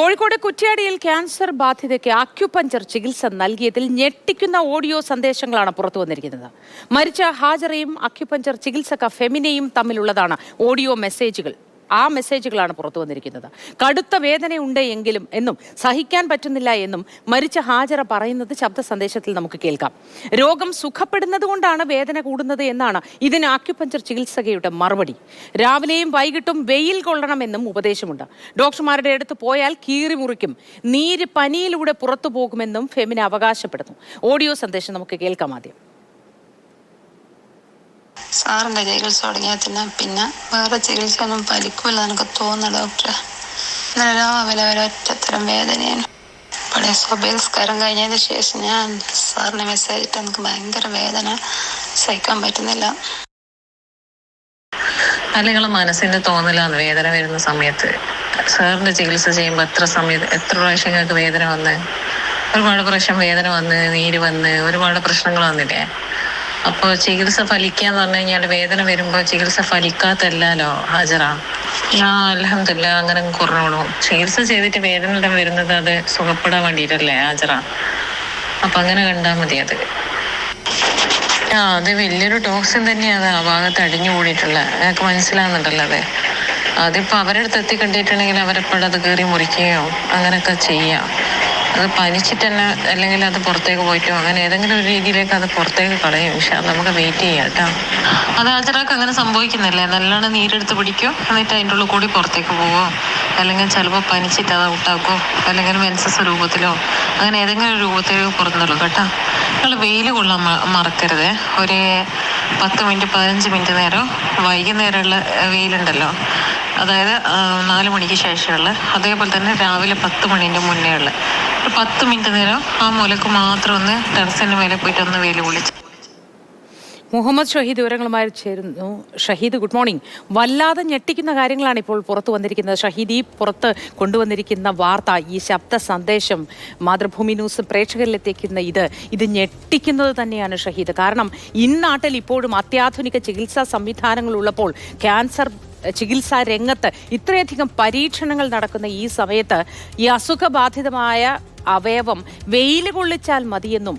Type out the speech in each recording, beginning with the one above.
Kozhikode കുറ്റ്യാടിയിൽ cancer ബാധിതയ്ക്ക് ആക്യുപഞ്ചർ ചികിത്സ നൽകിയതിൽ ഞെട്ടിക്കുന്ന ഓഡിയോ സന്ദേശങ്ങളാണ് പുറത്തു വന്നിരിക്കുന്നത്. മരിച്ച ഹാജറയും അക്യുപഞ്ചർ ചികിത്സക ഫെമിനയും തമ്മിലുള്ളതാണ് ഓഡിയോ മെസ്സേജുകൾ. ആ മെസ്സേജുകളാണ് പുറത്തു വന്നിരിക്കുന്നത്. കടുത്ത വേദനയുണ്ട് എങ്കിലും എന്നും സഹിക്കാൻ പറ്റുന്നില്ല എന്നും മരിച്ച ഹാജറ പറയുന്നത് ശബ്ദ സന്ദേശത്തിൽ നമുക്ക് കേൾക്കാം. രോഗം സുഖപ്പെടുന്നത് കൊണ്ടാണ് വേദന കൂടുന്നത് എന്നാണ് ഇതിന് ആക്യുപഞ്ചർ ചികിത്സകയുടെ മറുപടി. രാവിലെയും വൈകിട്ടും വെയിൽ കൊള്ളണമെന്നും ഉപദേശമുണ്ട്. ഡോക്ടർമാരുടെ അടുത്ത് പോയാൽ കീറി മുറിക്കും. നീര് പനിയിലൂടെ പുറത്തു പോകുമെന്നും ഫെമിന അവകാശപ്പെടുന്നു. ഓഡിയോ സന്ദേശം നമുക്ക് കേൾക്കാം ആദ്യം. സാറിന്റെ ചികിത്സ തുടങ്ങിയാൽ തന്നെ പിന്നെ വേറെ ചികിത്സ ഒന്നും ഫലിക്കൂല എനിക്ക് തോന്നുന്നു ഡോക്ടറെ രാവിലെ വരെ ഒറ്റത്തരം വേദനയാണ് പഴയ സ്വഭ്യസ്കാരം കഴിഞ്ഞതിന് ശേഷം ഞാൻ സാറിന് മെസ്സേജ് ഇട്ട് എനിക്ക് ഭയങ്കര വേദന സഹിക്കാൻ പറ്റുന്നില്ല. അല്ലെങ്കിൽ മനസ്സിന് തോന്നലാണ് വേദന വരുന്ന സമയത്ത്. സാറിന്റെ ചികിത്സ ചെയ്യുമ്പോൾ എത്ര സമയത്ത് എത്ര പ്രാവശ്യം വേദന വന്ന്? ഒരുപാട് പ്രാവശ്യം വേദന വന്ന് നീര് വന്ന് ഒരുപാട് പ്രശ്നങ്ങൾ വന്നില്ലേ? അപ്പോൾ ചികിത്സ ഫലിക്കാന്ന് പറഞ്ഞു കഴിഞ്ഞാൽ വേദന വരുമ്പോൾ ചികിത്സ ഫലിക്കാത്തല്ലോ ഹാജറ? ആ അലഹമില്ല അങ്ങനെ കുറഞ്ഞോളൂ. ചികിത്സ ചെയ്തിട്ട് വേദന വരുന്നത് അത് സുഖപ്പെടാൻ വേണ്ടിട്ടല്ലേ ഹാജറ? അപ്പൊ അങ്ങനെ കണ്ടാൽ മതി അത്. ആ അത് വലിയൊരു ടോക്സിൻ തന്നെയാണ് ആ ഭാഗത്ത് അടിഞ്ഞു കൂടിയിട്ടുള്ള. ഞങ്ങൾക്ക് മനസ്സിലാകുന്നുണ്ടല്ലോ അത്. അതിപ്പോ അവരുടെ അടുത്ത് എത്തി കണ്ടിട്ടുണ്ടെങ്കിൽ അവരെപ്പോഴും അത് കയറി മുറിക്കുകയോ അങ്ങനെയൊക്കെ ചെയ്യാം. അത് പനിച്ചിട്ട് തന്നെ അല്ലെങ്കിൽ അത് പുറത്തേക്ക് പോയിട്ടോ അങ്ങനെ ഏതെങ്കിലും ഒരു രീതിയിലേക്ക് അത് പുറത്തേക്ക് കളയും. പക്ഷെ നമുക്ക് വെയിറ്റ് ചെയ്യാം കേട്ടോ. അത് ആചരാക്ക് അങ്ങനെ സംഭവിക്കുന്നില്ലേ. നല്ലോണം നീരെടുത്ത് പിടിക്കോ. എന്നിട്ട് അതിന്റെ ഉള്ളിൽ കൂടി പുറത്തേക്ക് പോവോ. അല്ലെങ്കിൽ ചിലപ്പോൾ പനിച്ചിട്ട് അത് ഔട്ടാക്കോ. അല്ലെങ്കിൽ മെൻസസ് രൂപത്തിലോ അങ്ങനെ ഏതെങ്കിലും ഒരു രൂപത്തിലേക്ക് പുറത്തുള്ളൂ കേട്ടോ. നിങ്ങൾ വെയിൽ കൊള്ളാൻ മറക്കരുത്. ഒരു പത്ത് മിനിറ്റ് പതിനഞ്ച് മിനിറ്റ് നേരം വൈകുന്നേരമുള്ള വെയിലുണ്ടല്ലോ. അതായത് നാല് മണിക്ക് ശേഷമുള്ള അതേപോലെ തന്നെ രാവിലെ പത്ത് മണീന്റെ മുന്നേ ഉള്ള ഒരു പത്ത് മിനിറ്റ് നേരം ആ മൂലക്ക് മാത്രം ഒന്ന് ടെറസിന്റെ മേലെ പോയിട്ട് ഒന്ന് വെയിൽ വിളിച്ചു മുഹമ്മദ് ഷഹീദ് വിവരങ്ങളുമായി ചേരുന്നു. ഷഹീദ് ഗുഡ് മോർണിംഗ് വല്ലാതെ ഞെട്ടിക്കുന്ന കാര്യങ്ങളാണ് ഇപ്പോൾ പുറത്തു വന്നിരിക്കുന്നത്. ഷഹീദ് ഈ പുറത്ത് കൊണ്ടുവന്നിരിക്കുന്ന വാർത്ത ഈ ശബ്ദ സന്ദേശം മാതൃഭൂമി ന്യൂസ് പ്രേക്ഷകരിലെത്തിക്കുന്ന ഇത് ഇത് ഞെട്ടിക്കുന്നത് തന്നെയാണ് ഷഹീദ്. കാരണം ഇന്നാട്ടിൽ ഇപ്പോഴും അത്യാധുനിക ചികിത്സാ സംവിധാനങ്ങൾ ഉള്ളപ്പോൾ ക്യാൻസർ ചികിത്സാ രംഗത്ത് ഇത്രയധികം പരീക്ഷണങ്ങൾ നടക്കുന്ന ഈ സമയത്ത് ഈ അസുഖബാധിതമായ അവയവം വെയിൽ കൊള്ളിച്ചാൽ മതിയെന്നും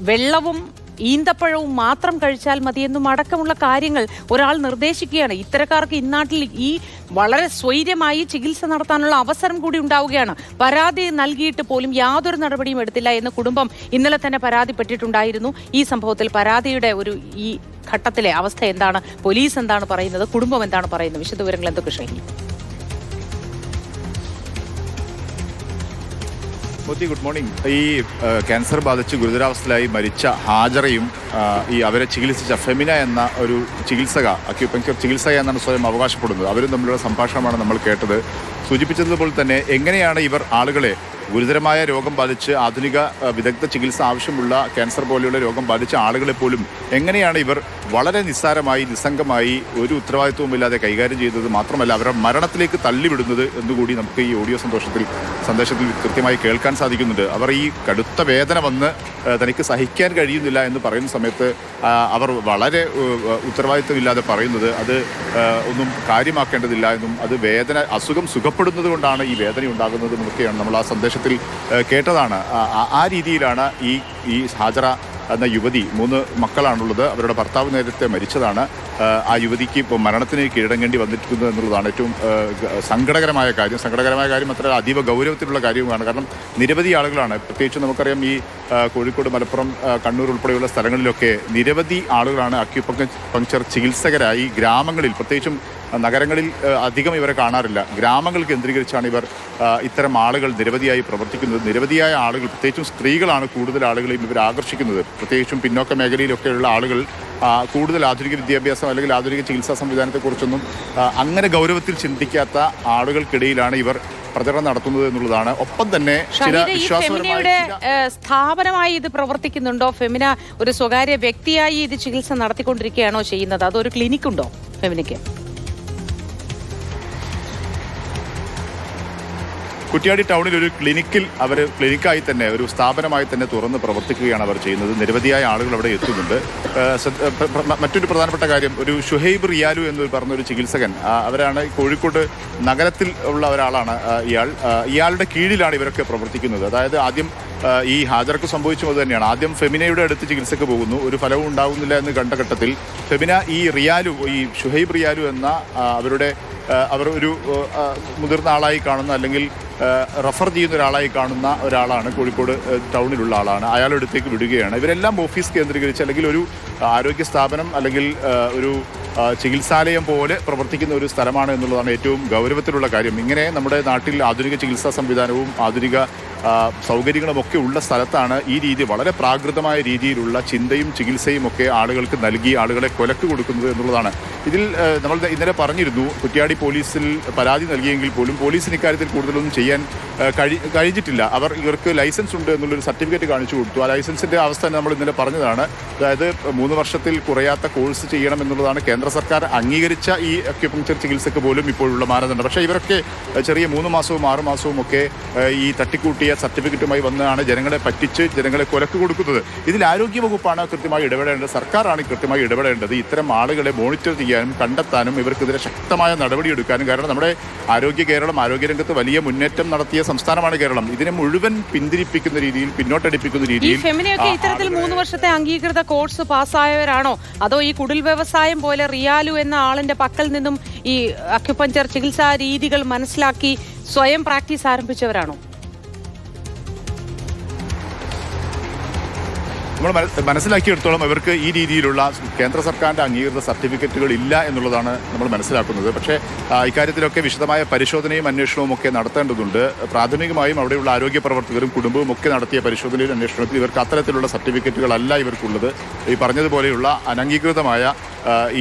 വെള്ളവും ഈന്തപ്പഴവും മാത്രം കഴിച്ചാൽ മതിയെന്നും അടക്കമുള്ള കാര്യങ്ങൾ ഒരാൾ നിർദ്ദേശിക്കുകയാണ്. ഇത്തരക്കാർക്ക് ഇന്നാട്ടിൽ ഈ വളരെ സ്വൈര്യമായി ചികിത്സ നടത്താനുള്ള അവസരം കൂടി ഉണ്ടാവുകയാണ്. പരാതി നൽകിയിട്ട് പോലും യാതൊരു നടപടിയും എടുത്തില്ല എന്ന് കുടുംബം ഇന്നലെ തന്നെ പരാതിപ്പെട്ടിട്ടുണ്ടായിരുന്നു. ഈ സംഭവത്തിൽ പരാതിയുടെ ഒരു ഈ ഘട്ടത്തിലെ അവസ്ഥ എന്താണ്? പോലീസ് എന്താണ് പറയുന്നത്? കുടുംബം എന്താണ് പറയുന്നത്? വിശദവിവരങ്ങൾ എന്തൊക്കെ ഷൈനി? മോത്തി ഗുഡ് മോർണിംഗ് ഈ ക്യാൻസർ ബാധിച്ച് ഗുരുതരാവസ്ഥയിലായി മരിച്ച ഹാജറയും ഈ അവരെ ചികിത്സിച്ച ഫെമിന എന്ന ഒരു ചികിത്സക അക്യുപങ്ക്ചർ ചികിത്സക എന്നാണ് സ്വയം അവകാശപ്പെടുന്നത്. അവരും തമ്മിലുള്ള സംഭാഷണമാണ് നമ്മൾ കേട്ടത്. സൂചിപ്പിച്ചതുപോലെ തന്നെ എങ്ങനെയാണ് ഇവർ ആളുകളെ ഗുരുതരമായ രോഗം ബാധിച്ച് ആധുനിക വിദഗ്ധ ചികിത്സ ആവശ്യമുള്ള ക്യാൻസർ പോലെയുള്ള രോഗം ബാധിച്ച ആളുകളെ പോലും എങ്ങനെയാണ് ഇവർ വളരെ നിസ്സാരമായി നിസ്സംഗമായി ഒരു ഉത്തരവാദിത്വവുമില്ലാതെ കൈകാര്യം ചെയ്തത് മാത്രമല്ല അവരെ മരണത്തിലേക്ക് തള്ളിവിടുന്നത് എന്നുകൂടി നമുക്ക് ഈ ഓഡിയോ സന്തോഷത്തിൽ സന്ദേശത്തിൽ കൃത്യമായി കേൾക്കാൻ സാധിക്കുന്നുണ്ട്. അവർ ഈ കടുത്ത വേദന വന്ന് തനിക്ക് സഹിക്കാൻ കഴിയുന്നില്ല എന്ന് പറയുന്ന സമയത്ത് അവർ വളരെ ഉത്തരവാദിത്വമില്ലാതെ പറയുന്നത് അത് ഒന്നും കാര്യമാക്കേണ്ടതില്ല എന്നും അത് വേദന അസുഖം സുഖപ്പെടുന്നത് കൊണ്ടാണ് ഈ വേദന ഉണ്ടാകുന്നത് എന്നൊക്കെയാണ് നമ്മൾ ആ സന്ദേശത്തിൽ ആ, കേട്ടതാണ് ആ രീതിയിലാണ് ഈ ഈ ഹാജറ എന്ന യുവതി മൂന്ന് മക്കളാണുള്ളത്. അവരുടെ ഭർത്താവ് നേരത്തെ മരിച്ചതാണ്. ആ, യുവതിക്ക് ഇപ്പോൾ മരണത്തിന് കീഴടങ്ങേണ്ടി വന്നിരിക്കുന്നത് എന്നുള്ളതാണ് ഏറ്റവും സങ്കടകരമായ കാര്യം. സങ്കടകരമായ കാര്യം അത്ര അതീവ ഗൗരവത്തിലുള്ള കാര്യവുമാണ്. കാരണം നിരവധി ആളുകളാണ്. പ്രത്യേകിച്ച് നമുക്കറിയാം ഈ കോഴിക്കോട് മലപ്പുറം കണ്ണൂർ ഉൾപ്പെടെയുള്ള സ്ഥലങ്ങളിലൊക്കെ നിരവധി ആളുകളാണ് അക്യുപങ്ക്ചർ ചികിത്സകരായി ഗ്രാമങ്ങളിൽ പ്രത്യേകിച്ചും നഗരങ്ങളിൽ അധികം ഇവരെ കാണാറില്ല. ഗ്രാമങ്ങൾ കേന്ദ്രീകരിച്ചാണ് ഇവർ ഇത്തരം ആളുകൾ നിരവധിയായി പ്രവർത്തിക്കുന്നത്. നിരവധിയായ ആളുകൾ പ്രത്യേകിച്ചും സ്ത്രീകളാണ് കൂടുതൽ ആളുകളെയും ഇവർ ആകർഷിക്കുന്നത് പ്രത്യേകിച്ചും പിന്നോക്ക മേഖലയിലൊക്കെയുള്ള ആളുകൾ കൂടുതൽ ആധുനിക വിദ്യാഭ്യാസം അല്ലെങ്കിൽ ആധുനിക ചികിത്സാ സംവിധാനത്തെക്കുറിച്ചൊന്നും അങ്ങനെ ഗൗരവത്തിൽ ചിന്തിക്കാത്ത ആളുകൾക്കിടയിലാണ് ഇവർ പ്രചരണം നടത്തുന്നത് എന്നുള്ളതാണ്. ഒപ്പം തന്നെ ചില വിശ്വാസപരമായ സ്ഥാപനമായി ഇത് പ്രവർത്തിക്കുന്നുണ്ടോ? ഫെമിന ഒരു സ്വകാര്യ വ്യക്തിയായി ഇത് ചികിത്സ നടത്തിക്കൊണ്ടിരിക്കുകയാണോ ചെയ്യുന്നത്? അതൊരു ക്ലിനിക് ഉണ്ടോ ഫെമിനയ്ക്ക്? കുറ്റ്യാടി ടൗണിൽ ഒരു ക്ലിനിക്കിൽ അവർ ക്ലിനിക്കായി തന്നെ ഒരു സ്ഥാപനമായി തന്നെ തുറന്ന് പ്രവർത്തിക്കുകയാണ് അവർ ചെയ്യുന്നത്. നിരവധിയായ ആളുകൾ അവിടെ എത്തുന്നുണ്ട്. മറ്റൊരു പ്രധാനപ്പെട്ട കാര്യം ഒരു ഷുഹൈബ് റിയാലു എന്ന് പറഞ്ഞൊരു ചികിത്സകൻ അവരാണ് കോഴിക്കോട് നഗരത്തിൽ ഉള്ള ഒരാളാണ് ഇയാൾ. ഇയാളുടെ കീഴിലാണ് ഇവരൊക്കെ പ്രവർത്തിക്കുന്നത്. അതായത് ആദ്യം ഈ ഹാജർക്ക് സംഭവിച്ചത് തന്നെയാണ്. ആദ്യം ഫെമിനയുടെ അടുത്ത് ചികിത്സയ്ക്ക് പോകുന്നു. ഒരു ഫലവും ഉണ്ടാകുന്നില്ല എന്ന് കണ്ട ഘട്ടത്തിൽ ഫെമിന ഈ റിയാലു ഈ ഷുഹൈബ് റിയാലു എന്ന അവരുടെ അവർ ഒരു മുതിർന്ന ആളായി കാണുന്ന അല്ലെങ്കിൽ റഫർ ചെയ്യുന്ന ഒരാളായി കാണുന്ന ഒരാളാണ് കോഴിക്കോട് ടൗണിലുള്ള ആളാണ്. അയാളുടെ അടുത്തേക്ക് വിടുകയാണ്. ഇവരെല്ലാം ഓഫീസ് കേന്ദ്രീകരിച്ച് അല്ലെങ്കിൽ ഒരു ആരോഗ്യ സ്ഥാപനം അല്ലെങ്കിൽ ഒരു ചികിത്സാലയം പോലെ പ്രവർത്തിക്കുന്ന ഒരു സ്ഥലമാണ് എന്നുള്ളതാണ് ഏറ്റവും ഗൗരവത്തിലുള്ള കാര്യം. ഇങ്ങനെ നമ്മുടെ നാട്ടിൽ ആധുനിക ചികിത്സാ സംവിധാനവും ആധുനിക ആ, സൗകര്യങ്ങളും ഒക്കെ ഉള്ള സ്ഥലത്താണ് ഈ രീതി വളരെ പ്രാകൃതമായ രീതിയിലുള്ള ചിന്തയും ചികിത്സയും ഒക്കെ ആളുകൾക്ക് നൽകി ആളുകളെ കൊലക്ക് കൊടുക്കുന്നത് എന്നുള്ളതാണ്. ഇതിൽ നമ്മൾ ഇന്നലെ പറഞ്ഞിരുന്നു കുറ്റ്യാടി പോലീസിൽ പരാതി നൽകിയെങ്കിൽ പോലും പോലീസിന് ഇക്കാര്യത്തിൽ കൂടുതലൊന്നും ചെയ്യാൻ കഴി കഴിഞ്ഞിട്ടില്ല. അവർ ഇവർക്ക് ലൈസൻസ് ഉണ്ട് എന്നുള്ളൊരു സർട്ടിഫിക്കറ്റ് കാണിച്ചു കൊടുത്തു. ആ ലൈസൻസിന്റെ അവസ്ഥ നമ്മൾ ഇന്നലെ പറഞ്ഞതാണ്. അതായത് മൂന്ന് വർഷത്തിൽ കുറയാത്ത കോഴ്സ് ചെയ്യണം എന്നുള്ളതാണ് കേന്ദ്ര സർക്കാർ അംഗീകരിച്ച ഈ അക്യുപങ്ചർ ചികിത്സക്ക് പോലും ഇപ്പോഴുള്ള മാനദണ്ഡം. പക്ഷേ ഇവരൊക്കെ ചെറിയ മൂന്ന് മാസവും ആറ് മാസവും ഒക്കെ ഈ തട്ടിക്കൂട്ടിയ സർട്ടിഫിക്കറ്റുമായി വന്നതാണ് ജനങ്ങളെ പറ്റിച്ച് ജനങ്ങളെ കൊലക്ക് കൊടുക്കുന്നത്. ഇതിൽ ആരോഗ്യ വകുപ്പാണ് കൃത്യമായി ഇടപെടേണ്ടത്. സർക്കാരാണ് കൃത്യമായി ഇടപെടേണ്ടത്. ഇത്തരം ആളുകളെ മോണിറ്റർ ചെയ്യാനും കണ്ടെത്താനും ഇവർക്കെതിരെ ശക്തമായ നടപടിയെടുക്കാനും കാരണം നമ്മുടെ ആരോഗ്യ കേരളം ആരോഗ്യരംഗത്ത് വലിയ മുന്നേറ്റം നടത്തിയ സംസ്ഥാനമാണ് കേരളം. ഇതിനെ മുഴുവൻ പിന്തിരിപ്പിക്കുന്ന രീതിയിൽ പിന്നോട്ടടിപ്പിക്കുന്ന രീതിയിൽ ഇത്തരത്തിൽ മൂന്ന് വർഷത്തെ അംഗീകൃത കോഴ്സ് പാസ്സായവരാണോ? അതോ ഈ കുടിൽ വ്യവസായം പോലെ റിയാലു എന്ന ആളിന്റെ പക്കൽ നിന്നും ഈ അക്യുപഞ്ചർ ചികിത്സാ രീതികൾ മനസ്സിലാക്കി സ്വയം പ്രാക്ടീസ് ആരംഭിച്ചവരാണോ? നമ്മൾ മന- മനസ്സിലാക്കിയെടുത്തോളം ഇവർക്ക് ഈ രീതിയിലുള്ള കേന്ദ്ര സർക്കാരിന്റെ അംഗീകൃത സർട്ടിഫിക്കറ്റുകൾ ഇല്ല എന്നുള്ളതാണ് നമ്മൾ മനസ്സിലാക്കുന്നത്. പക്ഷേ ഇക്കാര്യത്തിലൊക്കെ വിശദമായ പരിശോധനയും അന്വേഷണവും ഒക്കെ നടത്തേണ്ടതുണ്ട്. പ്രാഥമികമായും അവിടെയുള്ള ആരോഗ്യ പ്രവർത്തകരും കുടുംബവും ഒക്കെ നടത്തിയ പരിശോധനയിലും അന്വേഷണത്തിൽ ഇവർക്ക് അത്തരത്തിലുള്ള സർട്ടിഫിക്കറ്റുകളല്ല ഇവർക്കുള്ളത്. ഈ പറഞ്ഞതുപോലെയുള്ള അനംഗീകൃതമായ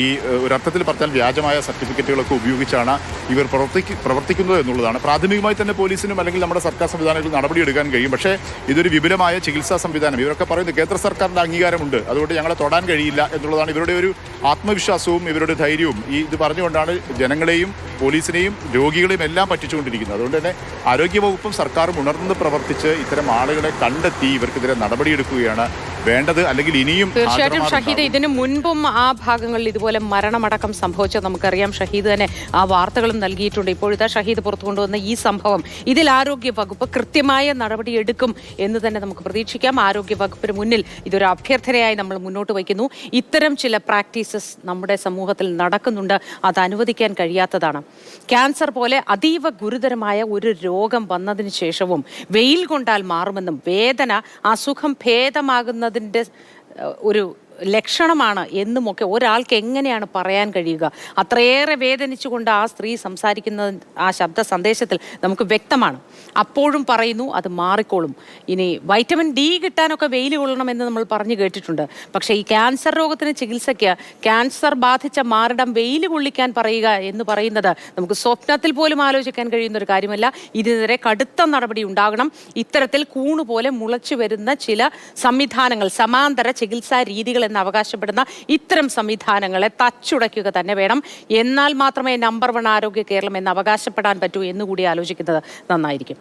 ഈ ഒരർത്ഥത്തിൽ പറഞ്ഞാൽ വ്യാജമായ സർട്ടിഫിക്കറ്റുകളൊക്കെ ഉപയോഗിച്ചാണ് ഇവർ പ്രവർത്തിക്ക് പ്രവർത്തിക്കുന്നത് എന്നുള്ളതാണ്. പ്രാഥമികമായി തന്നെ പോലീസിനും അല്ലെങ്കിൽ നമ്മുടെ സർക്കാർ സംവിധാനങ്ങളിൽ നടപടിയെടുക്കാൻ കഴിയും. പക്ഷേ ഇതൊരു വിപുലമായ ചികിത്സാ സംവിധാനം. ഇവരൊക്കെ പറയുന്നത് കേന്ദ്ര സർക്കാരിന്റെ അംഗീകാരമുണ്ട്. അതുകൊണ്ട് ഞങ്ങളെ തൊടാൻ കഴിയില്ല എന്നുള്ളതാണ് ഇവരുടെ ഒരു ആത്മവിശ്വാസവും ഇവരുടെ ധൈര്യവും. ഈ ഇത് പറഞ്ഞുകൊണ്ടാണ് ജനങ്ങളെയും പോലീസിനെയും രോഗികളെയും എല്ലാം പറ്റിച്ചുകൊണ്ടിരിക്കുന്നത്. അതുകൊണ്ട് തന്നെ ആരോഗ്യവകുപ്പും സർക്കാരും ഉണർന്ന് പ്രവർത്തിച്ച് ഇത്തരം ആളുകളെ കണ്ടെത്തി ഇവർക്കെതിരെ നടപടിയെടുക്കുകയാണ് വേണ്ടത് അല്ലെങ്കിൽ ഇനിയും തീർച്ചയായിട്ടും ഷഹീദ് ഇതിനു മുൻപും ആ ഭാഗങ്ങളിൽ ഇതുപോലെ മരണമടക്കം സംഭവിച്ചത് നമുക്കറിയാം. ഷഹീദ് തന്നെ ആ വാർത്തകളും നൽകിയിട്ടുണ്ട്. ഇപ്പോഴത്തെ ഷഹീദ് പുറത്തു കൊണ്ടുവന്ന ഈ സംഭവം ഇതിൽ ആരോഗ്യ വകുപ്പ് കൃത്യമായ നടപടി എടുക്കും എന്ന് തന്നെ നമുക്ക് പ്രതീക്ഷിക്കാം. ആരോഗ്യ വകുപ്പിന് മുന്നിൽ ഇതൊരു അഭ്യർത്ഥനയായി നമ്മൾ മുന്നോട്ട് വയ്ക്കുന്നു. ഇത്തരം ചില പ്രാക്ടീസസ് നമ്മുടെ സമൂഹത്തിൽ നടക്കുന്നുണ്ട്. അത് അനുവദിക്കാൻ കഴിയാത്തതാണ്. ക്യാൻസർ പോലെ അതീവ ഗുരുതരമായ ഒരു രോഗം വന്നതിന് ശേഷവും വെയിൽ കൊണ്ടാൽ മാറുമെന്നും വേദന അസുഖം ഭേദമാകുന്നതിന്റെ ഏഹ്, ഒരു ലക്ഷണമാണ് എന്നുമൊക്കെ ഒരാൾക്ക് എങ്ങനെയാണ് പറയാൻ കഴിയുക? അത്രയേറെ വേദനിച്ചുകൊണ്ട് ആ സ്ത്രീ സംസാരിക്കുന്ന ആ ശബ്ദ സന്ദേശത്തിൽ നമുക്ക് വ്യക്തമാണ്. അപ്പോഴും പറയുന്നു അത് മാറിക്കോളും. ഇനി വൈറ്റമിൻ ഡി കിട്ടാനൊക്കെ വെയിൽ കൊള്ളണമെന്ന് നമ്മൾ പറഞ്ഞു കേട്ടിട്ടുണ്ട്. പക്ഷേ ഈ ക്യാൻസർ രോഗത്തിന് ചികിത്സയ്ക്ക് ക്യാൻസർ ബാധിച്ച മാറിടം വെയിൽ കൊള്ളിക്കാൻ പറയുക എന്ന് പറയുന്നത് നമുക്ക് സ്വപ്നത്തിൽ പോലും ആലോചിക്കാൻ കഴിയുന്ന ഒരു കാര്യമല്ല. ഇതിനെതിരെ കടുത്ത നടപടി ഉണ്ടാകണം. ഇത്തരത്തിൽ കൂണുപോലെ മുളച്ചു വരുന്ന ചില സംവിധാനങ്ങൾ സമാന്തര ചികിത്സാ രീതികൾ എന്ന് അവകാശപ്പെടുന്ന ഇത്തരം സംവിധാനങ്ങളെ തച്ചുടയ്ക്കുക തന്നെ വേണം. എന്നാൽ മാത്രമേ നമ്പർ വൺ ആരോഗ്യ കേരളം എന്ന് അവകാശപ്പെടാൻ പറ്റൂ എന്നുകൂടി ആലോചിക്കുന്നത് നന്നായിരിക്കും.